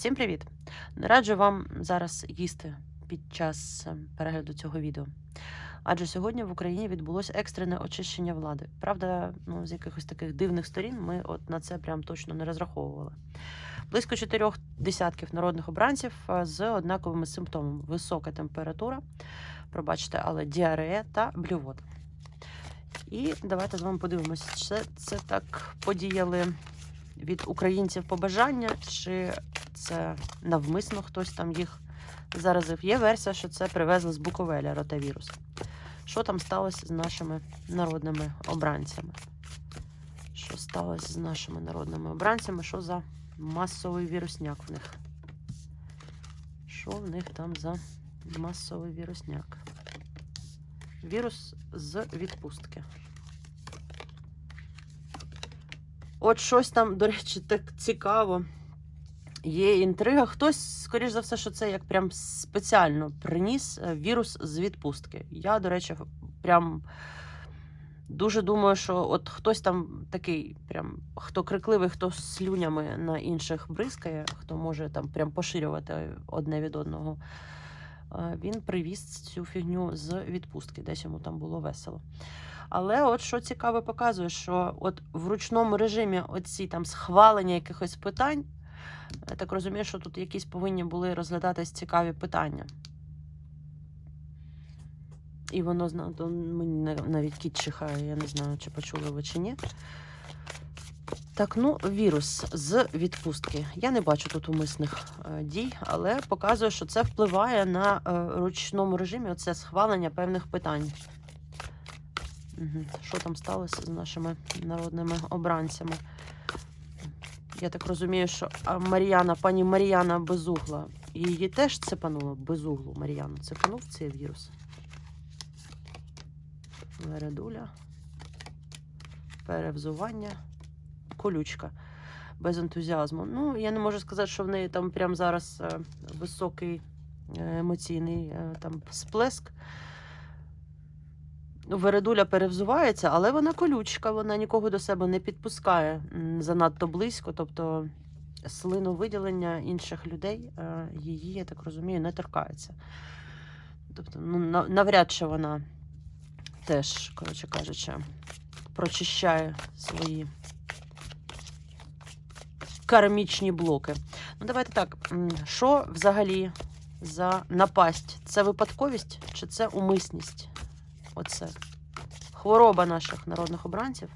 Всім привіт! Не раджу вам зараз їсти під час е, перегляду цього відео. Адже сьогодні в Україні відбулося екстрене очищення влади. Правда, ну, з якихось таких дивних сторін ми от на це прям точно не розраховували. Близько чотирьох десятків народних обранців е, з однаковими симптомами: висока температура, пробачте, але діарея та блювота. І давайте з вами подивимося, це, це так подіяли від українців побажання, чи це навмисно хтось там їх заразив. Є версія, що це привезли з Буковеля ротавірус. Що там сталося з нашими народними обранцями? Що сталося з нашими народними обранцями? Що за масовий вірусняк в них? Що в них там за масовий вірусняк? Вірус з відпустки. От щось там, до речі, так цікаво. Є інтрига. Хтось, скоріш за все, що це як прям спеціально приніс е, вірус з відпустки. Я, до речі, прям дуже думаю, що от хтось там такий, прям хто крикливий, хто слюнями на інших бризкає, хто може там прям поширювати одне від одного. е, Він привіз цю фігню з відпустки, десь йому там було весело. Але от що цікаве показує, що от в ручному режимі оці там схвалення якихось питань, я так розумію, що тут якісь повинні були розглядатись цікаві питання. І воно мені навіть кіт чихає, я не знаю, чи почули ви чи ні. Так, ну, вірус з відпустки. Я не бачу тут умисних е, дій, але показує, що це впливає на е, ручному режимі оце схвалення певних питань. Угу. Що там сталося з нашими народними обранцями? Я так розумію, що Мар'яна, пані Мар'яна Безугла, її теж цепануло безуглу Мар'яну. Цепанув цей вірус. Вередуля, перевзування, колючка. Без ентузіазму. Ну, я не можу сказати, що в неї там прямо зараз е, високий е, емоційний е, там сплеск. Ну, Вередуля перевзувається, але вона колючка, вона нікого до себе не підпускає занадто близько. Тобто слиновиділення інших людей е, її, я так розумію, не торкається. Тобто, ну, навряд чи вона теж, коротше кажучи, прочищає свої кармічні блоки. Ну, давайте так. Що взагалі за напасть? Це випадковість чи це умисність? Оце. Хвороба наших народних обранців.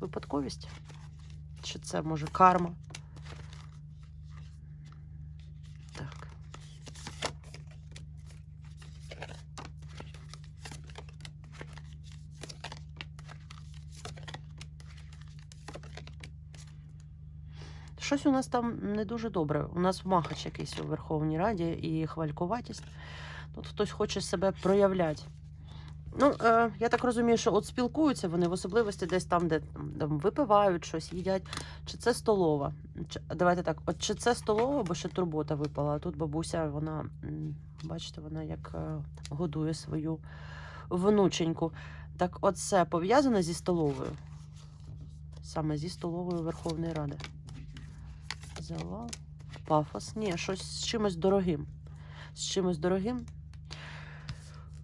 Випадковість? Чи це може карма? Так. Щось у нас там не дуже добре. У нас махач якийсь у Верховній Раді і хвалькуватість. Тут хтось хоче себе проявляти. Ну, е, я так розумію, що от спілкуються вони в особливості десь там, де там, випивають щось, їдять. Чи це столова? Чи, давайте так, от чи це столова, бо ще турбота випала. А тут бабуся, вона, бачите, вона як е, годує свою внученьку. Так, оце пов'язано зі столовою. Саме зі столовою Верховної Ради. Завал. Пафос. Ні, щось з чимось дорогим. З чимось дорогим.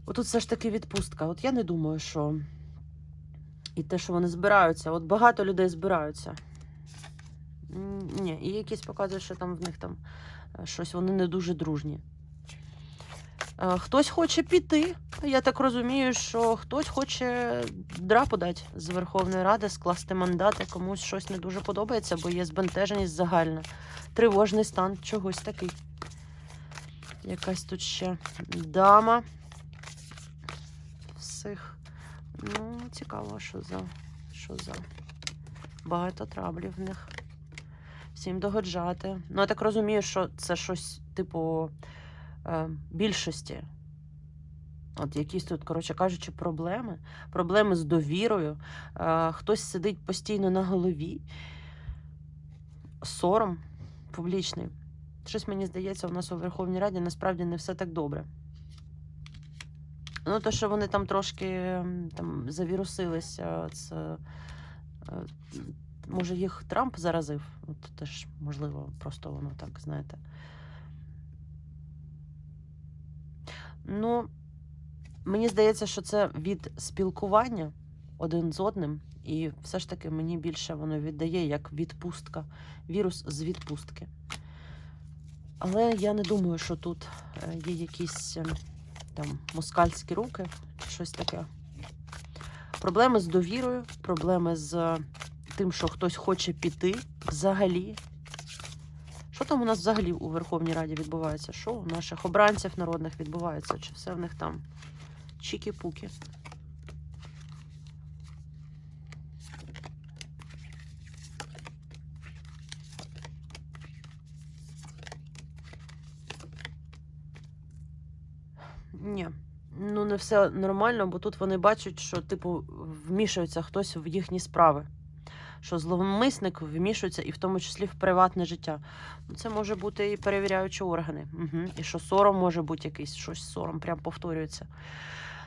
Отут все ж таки відпустка. От я не думаю, що і те, що вони збираються. От багато людей збираються. Ні, і якісь показують, що там в них там е, щось вони не дуже дружні. Е, Хтось хоче піти. Я так розумію, що хтось хоче драпу дати з Верховної Ради, скласти мандати, комусь щось не дуже подобається, бо є збентеженість загальна. Тривожний стан, чогось такий. Якась тут ще дама всіх. Ну, цікаво, що за що за багато траблів в них. Всім догоджати. Ну, я так розумію, що це щось, типу, е, більшості. От якісь тут, коротше кажучи, проблеми. Проблеми з довірою. Е, хтось сидить постійно на голові. Сором публічний. Щось мені здається, у нас у Верховній Раді насправді не все так добре. Ну, то, що вони там трошки там, завірусилися, це е, Може, їх Трамп заразив? От теж, можливо, просто воно так, знаєте. Ну, мені здається, що це від спілкування один з одним, і все ж таки мені більше воно віддає як відпустка, вірус з відпустки. Але я не думаю, що тут е, є якісь е, там москальські руки чи щось таке. Проблеми з довірою, проблеми з тим, що хтось хоче піти взагалі. Що там у нас взагалі у Верховній Раді відбувається? Що у наших обранців народних відбувається? Чи все в них там чікі-пуки? Ні. Ну, не все нормально, бо тут вони бачать, що, типу, вмішується хтось в їхні справи. Що зловмисник вмішується і в тому числі в приватне життя. Ну, Це може бути і перевіряючі органи. Угу. І що сором може бути якийсь, щось сором прям повторюється.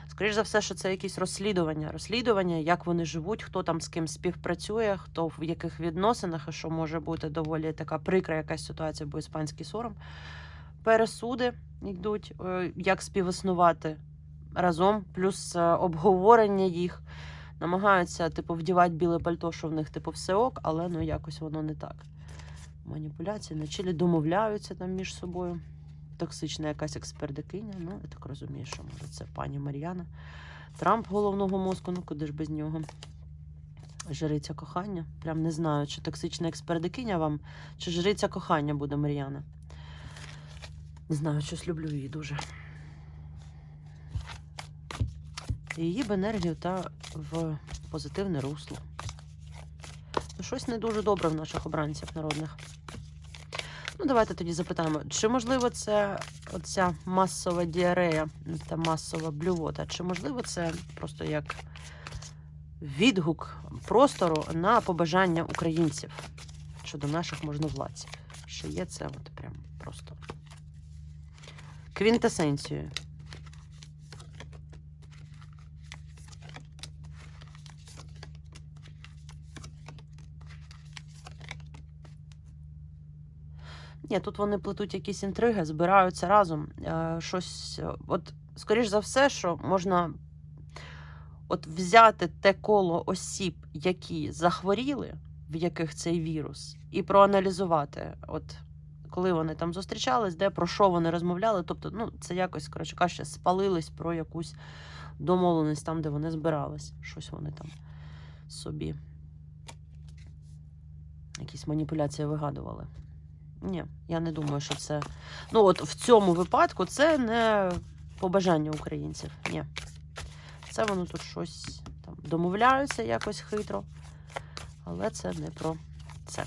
Скоріше за все, що це якісь розслідування. Розслідування, як вони живуть, хто там з ким співпрацює, хто в яких відносинах, і що може бути доволі така прикра якась ситуація, бо іспанський сором. Пересуди йдуть, е, як співіснувати разом, плюс е, обговорення їх. Намагаються, типу, вдівати біле пальто, що в них, типу, все ок, але ну якось воно не так. Маніпуляції на домовляються там між собою. Токсична якась експердикиня. Ну, я так розумію, що може це пані Мар'яна. Трамп головного мозку, ну куди ж без нього. Жриця кохання. Прям не знаю, чи токсична експердикиня вам, чи жриця кохання буде Мар'яна. Не знаю, щось люблю її дуже. Її б енергію та в позитивне русло. Ну, щось не дуже добре в наших обранців народних. Ну, давайте тоді запитаємо, чи можливо це оця масова діарея та масова блювота, чи можливо це просто як відгук простору на побажання українців щодо наших можновладців? Що є це от прям просто квінтесенцією. Ні, тут вони плетуть якісь інтриги, збираються разом. Е, щось, е, от, скоріш за все, що можна от взяти те коло осіб, які захворіли, в яких цей вірус, і проаналізувати, от коли вони там зустрічались, де про що вони розмовляли. Тобто, ну, це якось, коротше кажучи, спалились про якусь домовленість там, де вони збирались. Щось вони там собі. Якісь маніпуляції вигадували. Ні, я не думаю, що це. Ну, от в цьому випадку це не побажання українців. Ні. Це воно тут щось там домовляються якось хитро. Але це не про це.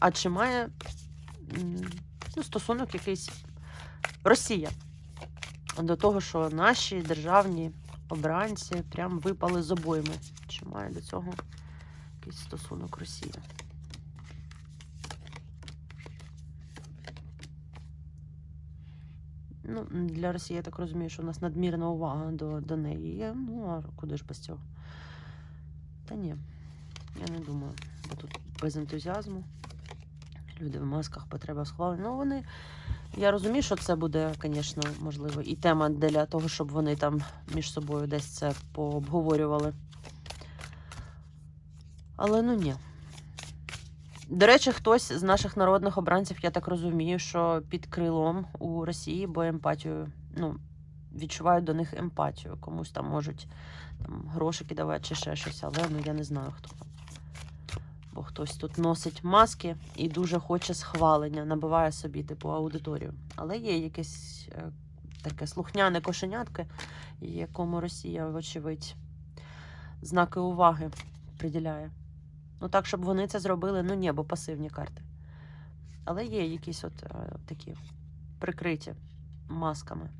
А чи має ну, стосунок якийсь Росія до того, що наші державні обранці прям випали з обойми? Чи має до цього якийсь стосунок Росія? Ну, для Росії, я так розумію, що у нас надмірна увага до, до неї є. Ну, а куди ж без цього? Та ні, я не думаю. Бо тут без ентузіазму. Люди в масках, потреба схвалення. Ну, вони. Я розумію, що це буде, звісно, можливо, і тема для того, щоб вони там між собою десь це пообговорювали. Але ну ні. До речі, хтось з наших народних обранців, я так розумію, що під крилом у Росії, бо емпатію, ну, відчувають до них емпатію. Комусь там можуть там, грошики давати чи ще щось, але ну я не знаю хто. Бо хтось тут носить маски і дуже хоче схвалення, набиває собі типу аудиторію. Але є якесь е, таке слухняне кошенятки, якому Росія, вочевидь, знаки уваги приділяє. Ну так, щоб вони це зробили, ну ні, бо пасивні карти. Але є якісь от е, такі прикриті масками.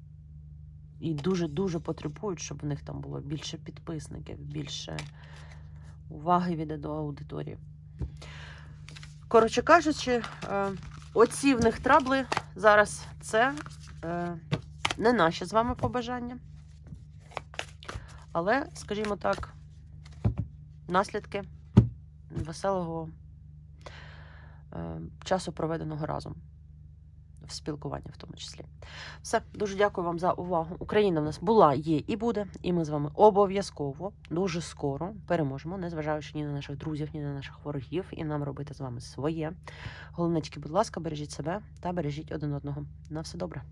І дуже-дуже потребують, щоб в них там було більше підписників, більше уваги від до аудиторії. Коротше кажучи, е, оці в них трабли зараз це е, не наші з вами побажання. Але, скажімо так, наслідки веселого е, часу проведеного разом. В спілкуванні в тому числі. Все, дуже дякую вам за увагу. Україна в нас була, є і буде, і ми з вами обов'язково дуже скоро переможемо, незважаючи ні на наших друзів, ні на наших ворогів, і нам робити з вами своє. Головне, тільки, будь ласка, бережіть себе та бережіть один одного. На все добре.